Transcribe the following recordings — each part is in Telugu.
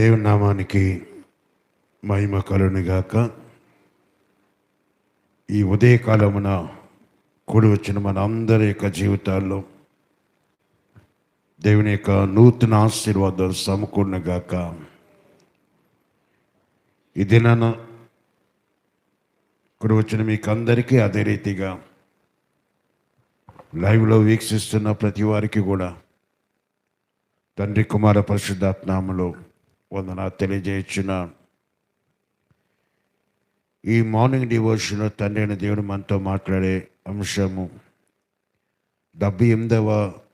దేవుని నామానికి మహిమ కలునిగాక ఈ ఉదయకాలమున కూడి వచ్చిన మన అందరి యొక్క జీవితాల్లో దేవుని యొక్క నూతన ఆశీర్వాదాలు సమకూర్ణగాక ఈ దినాన ఇక్కడ వచ్చిన మీకు అందరికీ అదే రీతిగా లైవ్లో వీక్షిస్తున్న ప్రతి వారికి కూడా తండ్రి కుమార పరిశుద్ధాత్నామలో వందన తెలియజేయచ్చున ఈ మార్నింగ్ డివోషన్ తండ్రి అయిన దేవుడు మనతో మాట్లాడే అంశము డెబ్బై ఎనిమిదవ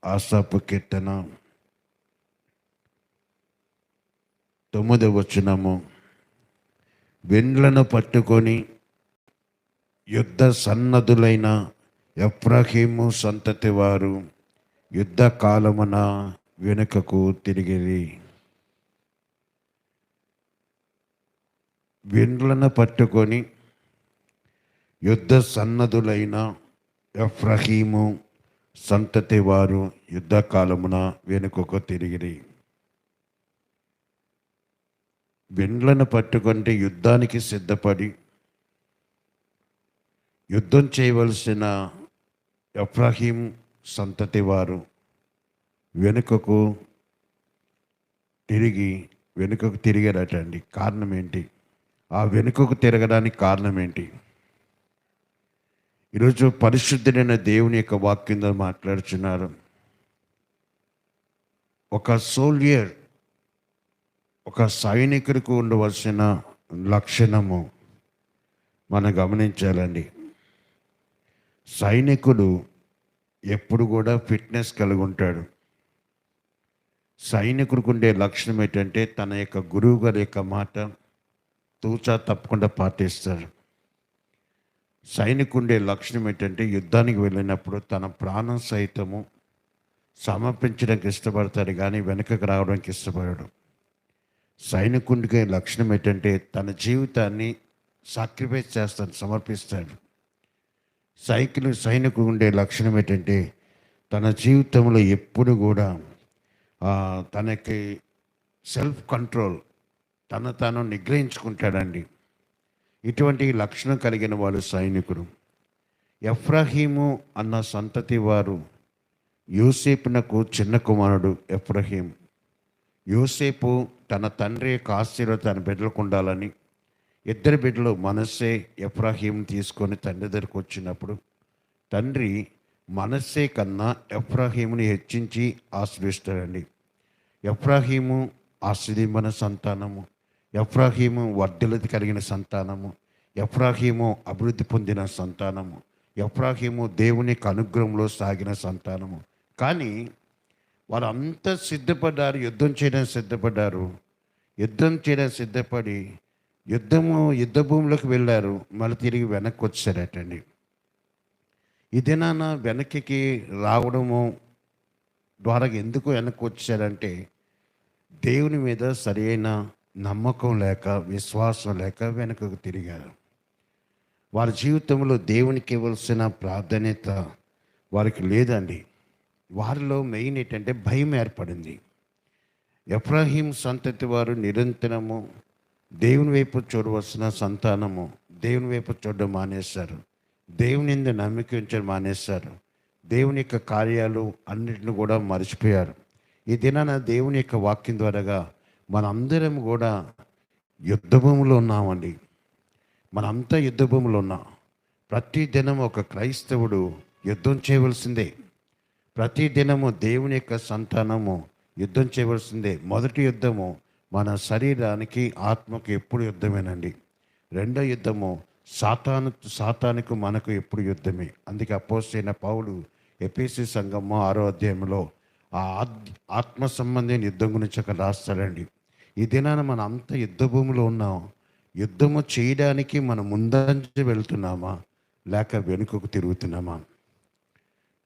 ఆశాపు కీర్తన తొమ్మిదవ వచనము. వెండ్లను పట్టుకొని యుద్ధ సన్నదులైన ఎఫ్రాహీము సంతతి వారు యుద్ధ కాలమున వెనుకకు తిరిగిరి. వెండ్లను పట్టుకొని యుద్ధ సన్నదులైన ఎఫ్రహీము సంతతి వారు యుద్ధ కాలమున వెనుకకు తిరిగిరి. వెండ్లను పట్టుకుంటే యుద్ధానికి సిద్ధపడి యుద్ధం చేయవలసిన ఎఫ్రాహీం సంతతి వారు వెనుకకు తిరిగి వెనుకకు తిరిగారటండి. కారణం ఏంటి? ఆ వెనుకకు తిరగడానికి కారణం ఏంటి? ఈరోజు పరిశుద్ధుడైన దేవుని యొక్క వాక్యంతో మాట్లాడుచున్నారు. ఒక సోల్జర్ ఒక సైనికుడికి ఉండవలసిన లక్షణము మనం గమనించాలండి. సైనికుడు ఎప్పుడు కూడా ఫిట్నెస్ కలిగి ఉంటాడు. సైనికుడికి ఉండే లక్షణం ఏంటంటే తన యొక్క గురువు గారి యొక్క మాట తూచా తప్పకుండా పాటిస్తారు. సైనికుండే లక్షణం ఏంటంటే యుద్ధానికి వెళ్ళినప్పుడు తన ప్రాణం సైతము సమర్పించడానికి ఇష్టపడతాడు కానీ వెనకకు రావడానికి ఇష్టపడడు. సైనికుడికి లక్షణం ఏంటంటే తన జీవితాన్ని సాక్రిఫైస్ చేస్తాడు సమర్పిస్తాడు. సైకిల్ సైనికుడు ఉండే లక్షణం ఏంటంటే తన జీవితంలో ఎప్పుడు కూడా తనకి సెల్ఫ్ కంట్రోల్ తను తాను నిగ్రహించుకుంటాడండి. ఇటువంటి లక్షణం కలిగిన వాళ్ళు సైనికుడు. ఎఫ్రహీము అన్న సంతతి వారు యూసేపునకు చిన్న కుమారుడు ఎఫ్రహీం. యూసేపు తన తండ్రి యొక్క ఆస్తిలో తన బిడ్డలకు ఉండాలని ఇద్దరు బిడ్డలు మనస్సే ఎఫ్రాహీం తీసుకొని తండ్రి దగ్గరకు వచ్చినప్పుడు తండ్రి మనస్సే కన్నా ఎఫ్రాహీముని హెచ్చించి ఆశ్రయిస్తాడండి. ఎఫ్రాహీము ఆశ్రదింపన సంతానము. ఎఫ్రాహీము వర్ధలతి కలిగిన సంతానము. ఎఫ్రాహీము అభివృద్ధి పొందిన సంతానము. ఎఫ్రాహీము దేవుని కనుగ్రహంలో అనుగ్రహంలో సాగిన సంతానము. కానీ వాళ్ళంతా సిద్ధపడ్డారు యుద్ధం చేయడానికి సిద్ధపడ్డారు. యుద్ధం చేయడానికి సిద్ధపడి యుద్ధము యుద్ధ భూమిలోకి వెళ్ళారు. మళ్ళీ తిరిగి వెనక్కి వచ్చారటండి. ఇదేనా వెనక్కి రావడము ద్వారా ఎందుకు వెనక్కి వచ్చారంటే దేవుని మీద సరైన నమ్మకం లేక విశ్వాసం లేక వెనుకకు తిరిగారు. వారి జీవితంలో దేవునికి ఇవ్వాల్సిన ప్రాధాన్యత వారికి లేదండి. వారిలో మెయిన్ ఏంటంటే భయం ఏర్పడింది. ఎఫ్రాహీం సంతతి వారు నిరంతరము దేవుని వైపు చూడవలసిన సంతానము దేవుని వైపు చూడడం మానేశారు. దేవుని ఎందు నమ్మిక ఉంచడం మానేశారు. దేవుని యొక్క కార్యాలు అన్నిటిని కూడా మర్చిపోయారు. ఈ దినాన దేవుని యొక్క వాక్యం ద్వారాగా మనందరం కూడా యుద్ధభూమిలో ఉన్నామండి. మనంతా యుద్ధభూమిలో ఉన్నాం. ప్రతి దినం ఒక క్రైస్తవుడు యుద్ధం చేయవలసిందే. ప్రతి దినము దేవుని యొక్క సంతానము యుద్ధం చేయవలసిందే. మొదటి యుద్ధము మన శరీరానికి ఆత్మకు ఎప్పుడు యుద్ధమేనండి. రెండో యుద్ధము సాతాను సాతానికి మనకు ఎప్పుడు యుద్ధమే. అందుకే అపోసైన పౌలు ఎపిసి సంఘము ఆరో అధ్యాయంలో ఆ ఆత్- ఆత్మ సంబంధమైన యుద్ధం గురించి అక్కడ రాస్తాడండి. ఈ దినాన మనం అంత యుద్ధ భూమిలో ఉన్నాం యుద్ధము చేయడానికి మనం ముందంజ వెళ్తున్నామా? లేక వెనుకకు తిరుగుతున్నామా?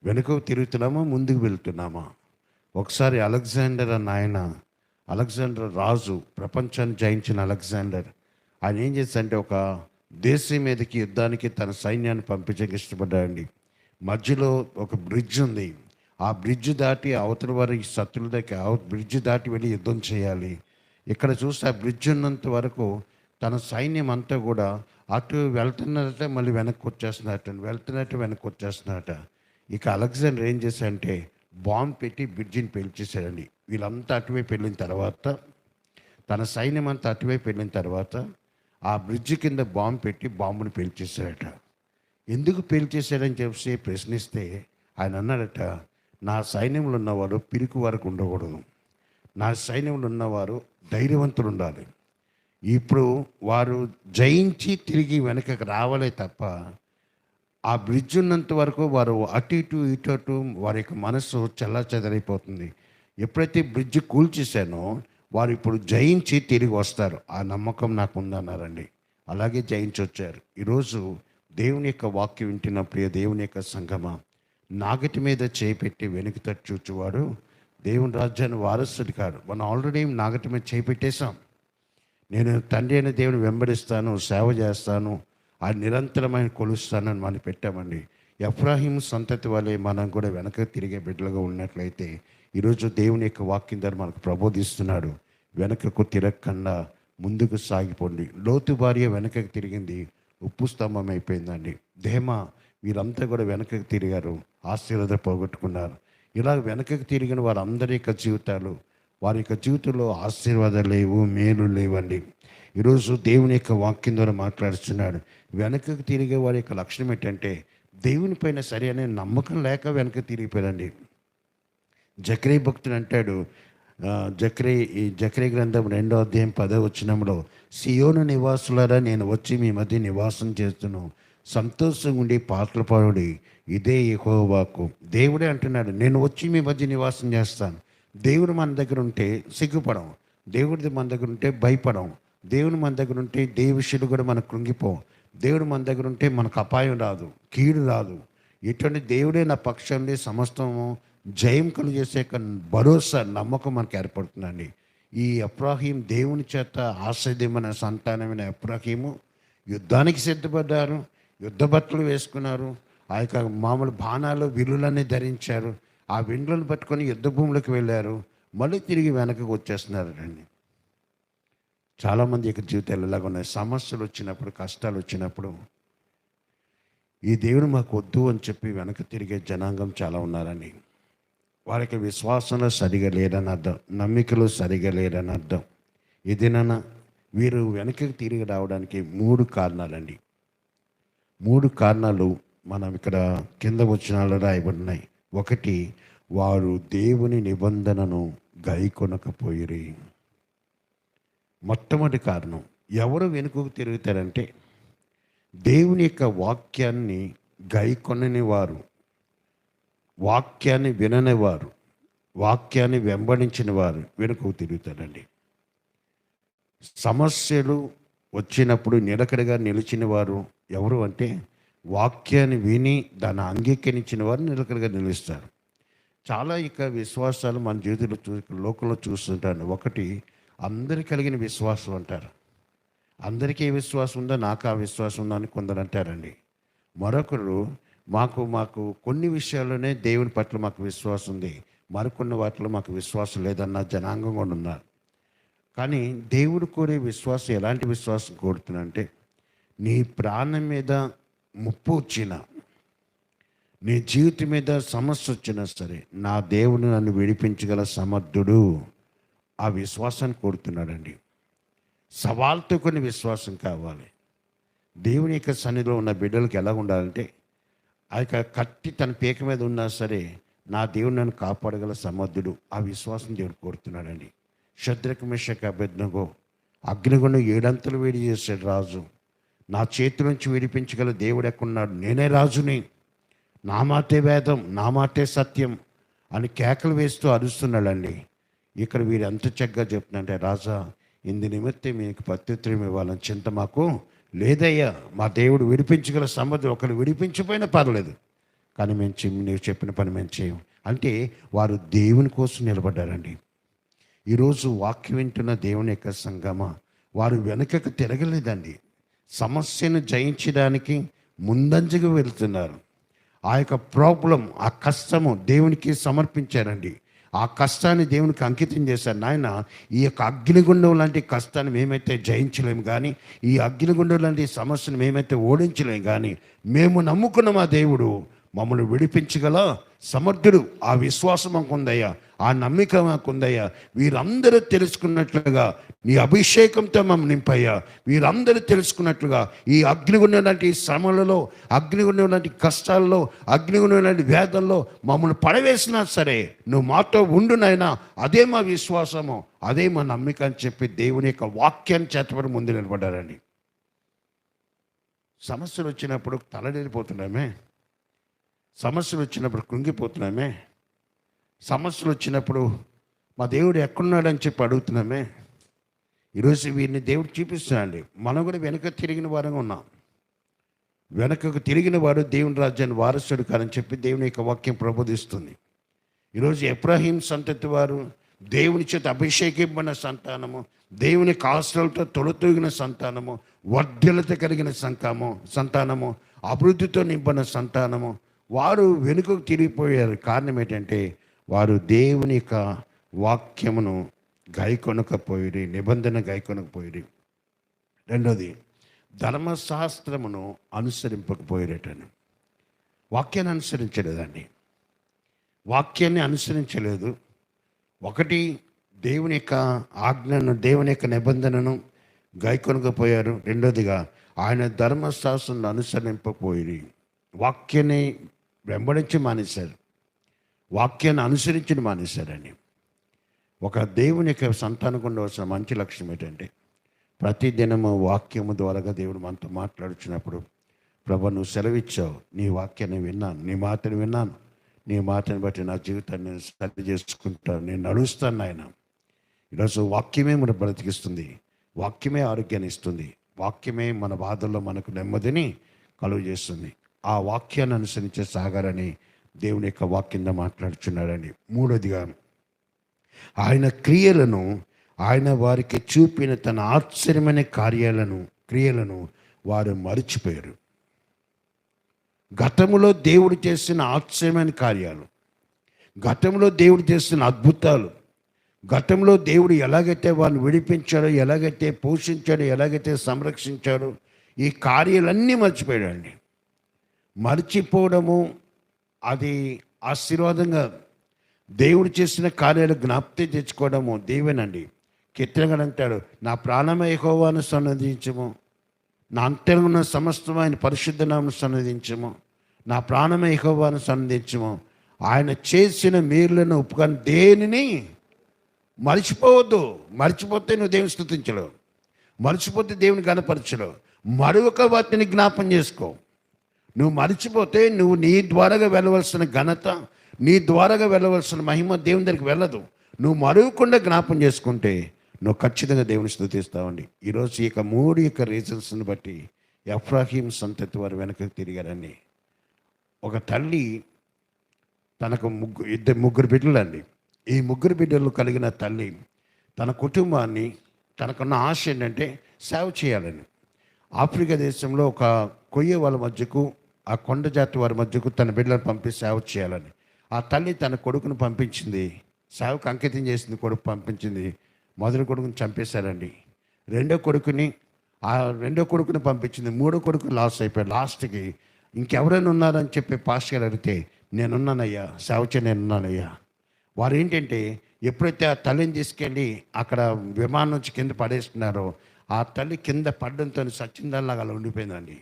వెనుకకు తిరుగుతున్నామా? ముందుకు వెళ్తున్నామా? ఒకసారి అలెగ్జాండర్ అన్న ఆయన అలెగ్జాండర్ రాజు ప్రపంచాన్ని జయించిన అలెగ్జాండర్ ఆయన ఏం చేస్తాడంటే ఒక దేశం మీదకి యుద్ధానికి తన సైన్యాన్ని పంపించక ఇష్టపడ్డాడండి. మధ్యలో ఒక బ్రిడ్జ్ ఉంది. ఆ బ్రిడ్జ్ దాటి అవతల వారి శత్రుల దగ్గర బ్రిడ్జ్ దాటి వెళ్ళి యుద్ధం చేయాలి. ఇక్కడ చూస్తే ఆ బ్రిడ్జ్ ఉన్నంత వరకు తన సైన్యం అంతా కూడా అటు వెళ్తున్నట్టే మళ్ళీ వెనక్కి వచ్చేస్తున్నట్టు వెళ్తున్నట్టు వెనక్కి వచ్చేస్తున్నట్ట ఇక అలెగ్జాండర్ ఏం చేశాడంటే బాంబు పెట్టి బ్రిడ్జిని పేల్చేశాడండి. వీళ్ళంతా అటువైపు వెళ్ళిన తర్వాత తన సైన్యం అంతా అటువైపు వెళ్ళిన తర్వాత ఆ బ్రిడ్జ్ కింద బాంబు పెట్టి బాంబుని పేల్చేశాడట. ఎందుకు పేల్చేశాడని చెప్పి ప్రశ్నిస్తే ఆయన అన్నాడట నా సైన్యంలో ఉన్నవారు పిరికి వరకు ఉండకూడదు. నా సైన్యంలో ఉన్నవారు ధైర్యవంతులు ఉండాలి ఇప్పుడు వారు జయించి తిరిగి వెనకకు రావాలే తప్ప ఆ బ్రిడ్జ్ ఉన్నంత వరకు వారు అటు ఇటు ఇటు అటు వారి యొక్క మనసు చల్ల చెదరైపోతుంది ఎప్పుడైతే బ్రిడ్జ్ కూల్చేశానో వారు ఇప్పుడు జయించి తిరిగి వస్తారు. ఆ నమ్మకం నాకు ఉందన్నారండి. అలాగే జయించి వచ్చారు ఈరోజు దేవుని యొక్క వాక్యం వింటున్న ప్రియ దేవుని యొక్క సంగమ నాగటి మీద చేపెట్టి వెనుక తట్టు చూచువాడు. దేవుని రాజ్యాన్ని వారసుడు కాడు. మనం ఆల్రెడీ నాగటి మీద చేపెట్టేశాం. నేను తండ్రి అయిన దేవుని వెంబడిస్తాను సేవ చేస్తాను ఆ నిరంతరమైన కొలుస్తానని మనం పెట్టామండి. ఎఫ్రాహిం సంతతి వలె మనం కూడా వెనక తిరిగే బిడ్డలుగా ఉన్నట్లయితే ఈరోజు దేవుని యొక్క వాక్యం ద్వారా మనకు ప్రబోధిస్తున్నాడు. వెనకకు తిరగకుండా ముందుకు సాగిపోండి. లోతు భార్య వెనకకు తిరిగింది ఉప్పు స్తంభం అయిపోయిందండి. ధేమ వీరంతా కూడా వెనకకు తిరిగారు ఆశీర్వాద పోగొట్టుకున్నారు. ఇలా వెనకకు తిరిగిన వారందరి యొక్క జీవితాలు వారి యొక్క జీవితంలో ఆశీర్వాదాలు లేవు మేలు లేవండి. ఈరోజు దేవుని యొక్క వాక్యం ద్వారా మాట్లాడుతున్నాడు. వెనకకు తిరిగే వారి యొక్క లక్షణం ఏంటంటే దేవుని పైన సరి అనే నమ్మకం లేక వెనక తిరిగిపోయాడండి జక్రే భక్తుడు అంటాడు జక్రే ఈ జక్రే గ్రంథం రెండో అధ్యాయం పదో వచ్చినంలో సియోను నివాసులరా నేను వచ్చి మీ మధ్య నివాసం చేస్తున్నాను సంతోషంగా ఉండి పాటలు పాడుడి ఇదే యెహోవాకు దేవుడే అంటున్నాడు నేను వచ్చి మీ మధ్య నివాసం చేస్తాను. దేవుడు మన దగ్గర ఉంటే సిగ్గుపడం దేవుడిది మన దగ్గర ఉంటే భయపడం దేవుడు మన దగ్గర ఉంటే దేవిషుడు కూడా మనకు కృంగిపోం దేవుడు మన దగ్గర ఉంటే మనకు అపాయం రాదు కీడు రాదు. ఎటువంటి దేవుడే నా పక్షంలో సమస్తము జయం కలు చేసే ఒక భరోసా నమ్మకం మనకు ఏర్పడుతుందండి. ఈ అప్రాహీం దేవుని చేత ఆశ్రయమైన సంతానమైన అప్రాహీము యుద్ధానికి సిద్ధపడ్డారు. యుద్ధ బట్టలు వేసుకున్నారు. ఆ యొక్క మామూలు బాణాలు విల్లులన్నీ ధరించారు. ఆ విండ్లను పట్టుకొని యుద్ధ భూములకు వెళ్ళారు. మళ్ళీ తిరిగి వెనకకు వచ్చేస్తున్నారు అండి చాలామంది యొక్క జీవితాలు ఇలాగ ఉన్నాయి. సమస్యలు వచ్చినప్పుడు కష్టాలు వచ్చినప్పుడు. ఈ దేవుడు మాకు వద్దు అని చెప్పి వెనక తిరిగే జనాంగం చాలా ఉన్నారని వారికి విశ్వాసంలో సరిగా లేరని అర్థం. నమ్మికలు సరిగా లేరని అర్థం. ఇదేనన్నా వీరు వెనకకి తిరిగి రావడానికి మూడు కారణాలండి. మూడు కారణాలు మనం ఇక్కడ కింద వచనాలు రాయబడినాయి. ఒకటి వారు దేవుని నిబంధనను గైకొనకపోయిరి. మొట్టమొదటి కారణం ఎవరు వెనుకకు తిరుగుతారంటే దేవుని యొక్క వాక్యాన్ని గైకొనని వారు వాక్యాన్ని వినని వారు వాక్యాన్ని వెంబడించిన వారు వెనుకకు తిరుగుతారండి. సమస్యలు వచ్చినప్పుడు నిలకడగా నిలిచిన వారు ఎవరు అంటే వాక్యాన్ని విని దాన్ని అంగీకరించిన వారు నిలకడగా నిలుస్తారు. చాలా ఇక విశ్వాసాలు మన జీవితంలో చూ లోకంలో చూస్తుంటాను. ఒకటి అందరి కలిగిన విశ్వాసం అంటారు. అందరికీ ఏ విశ్వాసం ఉందో? నాకు ఆ విశ్వాసం ఉందని కొందరు అంటారండి. మరొకరు మాకు మాకు కొన్ని విషయాల్లోనే దేవుని పట్ల మాకు విశ్వాసం ఉంది. మరికొన్ని వాటిలో మాకు విశ్వాసం లేదన్న జనాంగం కూడా ఉన్నారు. కానీ దేవుడు కోరే విశ్వాసం ఎలాంటి విశ్వాసం కోరుతున్నంటే నీ ప్రాణం మీద ముప్పు వచ్చిన నీ జీవితం మీద సమస్య వచ్చినా సరే నా దేవుడు నన్ను విడిపించగల సమర్థుడు. ఆ విశ్వాసాన్ని కోరుతున్నాడండి. సవాల్తో కొన్ని విశ్వాసం కావాలి. దేవుని యొక్క సన్నిధిలో ఉన్న బిడ్డలకు ఎలా ఉండాలంటే ఆ యొక్క కత్తి తన పీక మీద ఉన్నా సరే నా దేవుడు నన్ను కాపాడగల సమర్థుడు. ఆ విశ్వాసం దేవుడు కోరుతున్నాడండి. శత్రుకమిషక అభ్యర్థనగో అగ్నిగుండం ఏడంతలు వేడి చేశాడు రాజు. నా చేతి నుంచి విడిపించగల దేవుడు ఎక్కడున్నాడు? నేనే రాజుని. నా మాటే వేదం నా మాటే సత్యం అని కేకలు వేస్తూ అరుస్తున్నాడండి. ఇక్కడ వీరు ఎంత చక్కగా చెప్తున్నారంటే రాజా ఇందు నిమిత్తం మీకు ప్రత్యుత్తరం ఇవ్వాలని చింత మాకు లేదయ్యా. మా దేవుడు విడిపించగల సంబంధం ఒకరు విడిపించిపోయినా పర్లేదు. కానీ మేము నీవు చెప్పిన పని మేము చేయం. అంటే వారు దేవుని కోసం నిలబడ్డారండి. ఈరోజు వాక్యం వింటున్న దేవుని యొక్క సంగమ వారు వెనుకకు తిరగలేదండి. సమస్యను జయించడానికి ముందంజగా వెళ్తున్నారు. ఆ యొక్క ప్రాబ్లం ఆ కష్టము దేవునికి సమర్పించారండి. ఆ కష్టాన్ని దేవునికి అంకితం చేశారు. నాయన ఈ యొక్క అగ్నిగుండం లాంటి కష్టాన్ని మేమైతే జయించలేము కానీ ఈ అగ్నిగుండం లాంటి సమస్యను మేమైతే ఓడించలేము కానీ మేము నమ్ముకున్న మా దేవుడు? మమ్మల్ని విడిపించగల సమర్థుడు. ఆ విశ్వాసం మాకుందయ్యా. ఆ నమ్మిక మాకుందయ్యా. వీరందరూ తెలుసుకున్నట్లుగా నీ అభిషేకంతో మమ్మల్ని నింపయ్యా. వీరందరూ తెలుసుకున్నట్లుగా ఈ అగ్నిగుండం శ్రమలలో అగ్నిగుండం లాంటి కష్టాల్లో అగ్నిగుండం లాంటి మమ్మల్ని పడవేసినా సరే నువ్వు మాతో ఉండు నాయనా. అదే మా విశ్వాసము. అదే మా నమ్మిక అని చెప్పి దేవుని యొక్క వాక్యాన్ని చేతపడి ముందు నిలబడ్డారండి. సమస్యలు వచ్చినప్పుడు తలడిపోతున్నామే సమస్యలు వచ్చినప్పుడు కృంగిపోతున్నామే. సమస్యలు వచ్చినప్పుడు మా దేవుడు ఎక్కడున్నాడని చెప్పి అడుగుతున్నామే. ఈరోజు వీరిని దేవుడు చూపిస్తున్నాడు మనం కూడా వెనక తిరిగిన వారంగా ఉన్నాం. వెనకకు తిరిగిన వాడు దేవుని రాజ్యాన్ని వారసుడు కాదని చెప్పి దేవుని యొక్క వాక్యం ప్రబోధిస్తుంది. ఈరోజు ఎబ్రాహీం సంతతి వారు దేవుని చేత అభిషేకింపబడిన సంతానము దేవుని కాసులతో తొలతూగిన సంతానము వర్ధలత కలిగిన సంకాము సంతానము అభివృద్ధితో నింపిన సంతానము వారు వెనుకకు తిరిగిపోయారు కారణం ఏంటంటే వారు దేవుని యొక్క వాక్యమును గైకొనకపోయి నిబంధన గైకొనకపోయి రెండోది ధర్మశాస్త్రమును అనుసరింపకపోయేటని వాక్యాన్ని అనుసరించలేదండి. వాక్యాన్ని అనుసరించలేదు. ఒకటి దేవుని యొక్క ఆజ్ఞను దేవుని యొక్క నిబంధనను గైకొనకపోయారు. రెండోదిగా ఆయన ధర్మశాస్త్రం అనుసరింపకపోయి వాక్యాన్ని వెంబడించి మానేశారు. వాక్యాన్ని అనుసరించిన మానేశారని. ఒక దేవుని యొక్క సంతానం ఉండవలసిన మంచి లక్ష్యం ఏంటంటే ప్రతి దినము వాక్యము ద్వారాగా దేవుడు మనతో మాట్లాడుచున్నప్పుడు ప్రభు నువ్వు సెలవిచ్చావు నీ వాక్యాన్ని విన్నాను నీ మాటను విన్నాను నీ మాటని బట్టి నా జీవితాన్ని నేను సరి చేసుకుంటాను నేను నడుస్తాను ఆయన ఈరోజు వాక్యమే మన బ్రతికిస్తుంది వాక్యమే ఆరోగ్యాన్ని ఇస్తుంది వాక్యమే మన బాధల్లో మనకు నెమ్మదిని కలుగు చేస్తుంది ఆ వాక్యాన్ని అనుసరించే సాగారని దేవుని యొక్క వాక్యంగా మాట్లాడుచున్నాడని. మూడోదిగా ఆయన క్రియలను ఆయన వారికి చూపిన తన ఆశ్చర్యమైన కార్యాలను క్రియలను వారు మరిచిపోయారు. గతములో దేవుడు చేసిన ఆశ్చర్యమైన కార్యాలు గతంలో దేవుడు చేసిన అద్భుతాలు గతంలో దేవుడు ఎలాగైతే వారిని విడిపించాడో ఎలాగైతే పోషించాడో ఎలాగైతే సంరక్షించాడో ఈ కార్యాలన్నీ మర్చిపోయాడండి. మర్చిపోవడము అది ఆశీర్వాదంగా దేవుడు చేసిన కార్యాలు జ్ఞాప్తి తెచ్చుకోవడము దేవేనండి. కీర్తనగడు అంటాడు నా ప్రాణమ యెహోవాను సన్నదించము. నా అంతరంగున్న సమస్తమైన ఆయన నామను సన్నదించము. నా ప్రాణమ యెహోవాను సన్నదించము. ఆయన చేసిన మీరులను ఉపకారం దేనిని మర్చిపోవద్దు. మర్చిపోతే నువ్వు దేవుని స్థుతించలేవు. మర్చిపోతే దేవుని గనపరచలేవు మరొక వాటిని జ్ఞాపం చేసుకో. నువ్వు మరిచిపోతే నువ్వు నీ ద్వారాగా వెళ్ళవలసిన ఘనత నీ ద్వారాగా వెళ్ళవలసిన మహిమ దేవుని దగ్గరికి వెళ్ళదు. నువ్వు మరవకుండా జ్ఞాపం చేసుకుంటే నువ్వు ఖచ్చితంగా దేవుని స్థుతిస్తావండి. ఈరోజు ఈ యొక్క మూడు యొక్క రీజన్స్ని బట్టి ఎఫ్రాహీం సంతతి వారు వెనకకు తిరిగారని ఒక తల్లి తనకు ముగ్గురు ఇద్దరు ముగ్గురు బిడ్డలండి. ఈ ముగ్గురు బిడ్డలు కలిగిన తల్లి తన కుటుంబాన్ని తనకున్న ఆశ ఏంటంటే సేవ చేయాలని ఆఫ్రికా దేశంలో ఒక కొయ్య వాళ్ళ మధ్యకు ఆ కొండ జాతి వారి మధ్యకు తన బిడ్డలను పంపి సేవ చేయాలని. ఆ తల్లి తన కొడుకును పంపించింది. సేవకు అంకితం చేసింది కొడుకు పంపించింది. మొదటి కొడుకుని చంపేశారండి. రెండో కొడుకుని ఆ రెండో కొడుకుని పంపించింది. మూడో కొడుకు లాస్ అయిపోయాడు. లాస్ట్కి ఇంకెవరైనా ఉన్నారని చెప్పి పాస్టర్ గారు అడిగితే నేనున్నానయ్యా సేవ చేయ నేనున్నానయ్యా. వారు ఏంటంటే ఎప్పుడైతే ఆ తల్లిని తీసుకెళ్ళి అక్కడ విమానం నుంచి కింద పడేస్తున్నారో ఆ తల్లి కింద పడడంతో సచ్చిందల్లాగా అలా ఉండిపోయిందండి.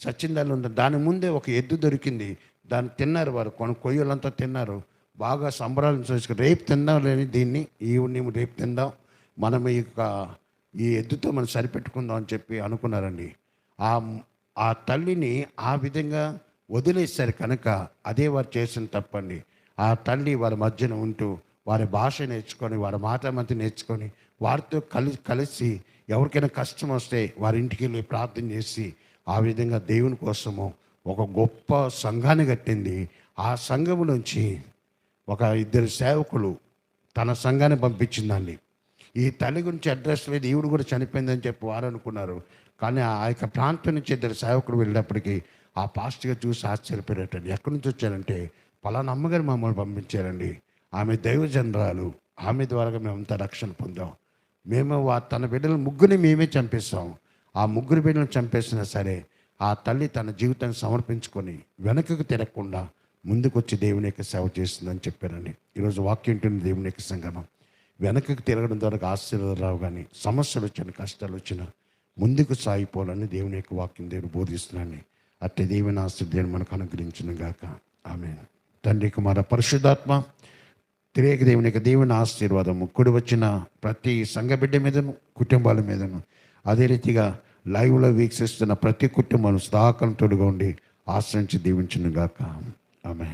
సచ్చిందాలు ఉంది దాని ముందే ఒక ఎద్దు దొరికింది. దాన్ని తిన్నారు వారు. కొన కొయ్యలంతా తిన్నారు. బాగా సంబరాలు చేసుకుని రేపు తిందాం లేని దీన్ని ఈవినింగ్ రేపు తిందాం. మనం ఈ యొక్క ఈ ఎద్దుతో మనం సరిపెట్టుకుందాం అని చెప్పి అనుకున్నారండి. ఆ ఆ తల్లిని ఆ విధంగా వదిలేశారు కనుక అదే వారు చేసిన తప్పండి. ఆ తల్లి వారి మధ్యన ఉంటూ వారి భాష నేర్చుకొని వారి మాట మధ్య నేర్చుకొని వారితో కలిసి కలిసి ఎవరికైనా కష్టం వస్తే వారి ఇంటికి వెళ్ళి ప్రార్థన చేసి ఆ విధంగా దేవుని కోసము ఒక గొప్ప సంఘాన్ని కట్టింది. ఆ సంఘం నుంచి ఒక ఇద్దరు సేవకులు తన సంఘాన్ని పంపించిందండి. ఈ తల్లి గురించి అడ్రస్ లేదు ఈవిడ కూడా చనిపోయిందని చెప్పి వారు అనుకున్నారు. కానీ ఆ యొక్క ప్రాంతం నుంచి ఇద్దరు సేవకులు వెళ్ళినప్పటికీ ఆ పాస్ట్గా చూసి ఆశ్చర్యపోయారటండి ఎక్కడి నుంచి వచ్చారంటే పలానా అమ్మగారు మమ్మల్ని పంపించారండి. ఆమె దైవజనరాలు. ఆమె ద్వారా మేమంతా రక్షణ పొందాం. మేము వా తన బిడ్డల ముగ్గురిని మేమే చంపేస్తాం. ఆ ముగ్గురు బిడ్డలను చంపేసినా సరే ఆ తల్లి తన జీవితాన్ని సమర్పించుకొని వెనకకు తిరగకుండా ముందుకొచ్చి దేవుని యొక్క సేవ చేస్తుందని చెప్పారండి ఈరోజు వాక్యం ఉంటుంది దేవుని యొక్క సంగమం. వెనకకు తిరగడం ద్వారా ఆశీర్వాదాలు రావు కానీ సమస్యలు వచ్చిన కష్టాలు వచ్చిన ముందుకు సాగిపోవాలని దేవుని యొక్క వాక్యం దేవుడు బోధిస్తున్నాను అట్టే దేవుని ఆశీర్వాదాన్ని మనకు అనుగ్రహించిన గాక. ఆమె తండ్రి కుమార పరిశుద్ధాత్మ తిరేక దేవుని యొక్క దేవుని ఆశీర్వాదము. కుడి వచ్చిన ప్రతి సంఘ బిడ్డ మీదను కుటుంబాల మీదను అదే రీతిగా లైవ్లో వీక్షిస్తున్న ప్రతి కుటుంబం స్థాకంతుడుగా ఉండి ఆశ్రయించి దీవించునుగాక. ఆమె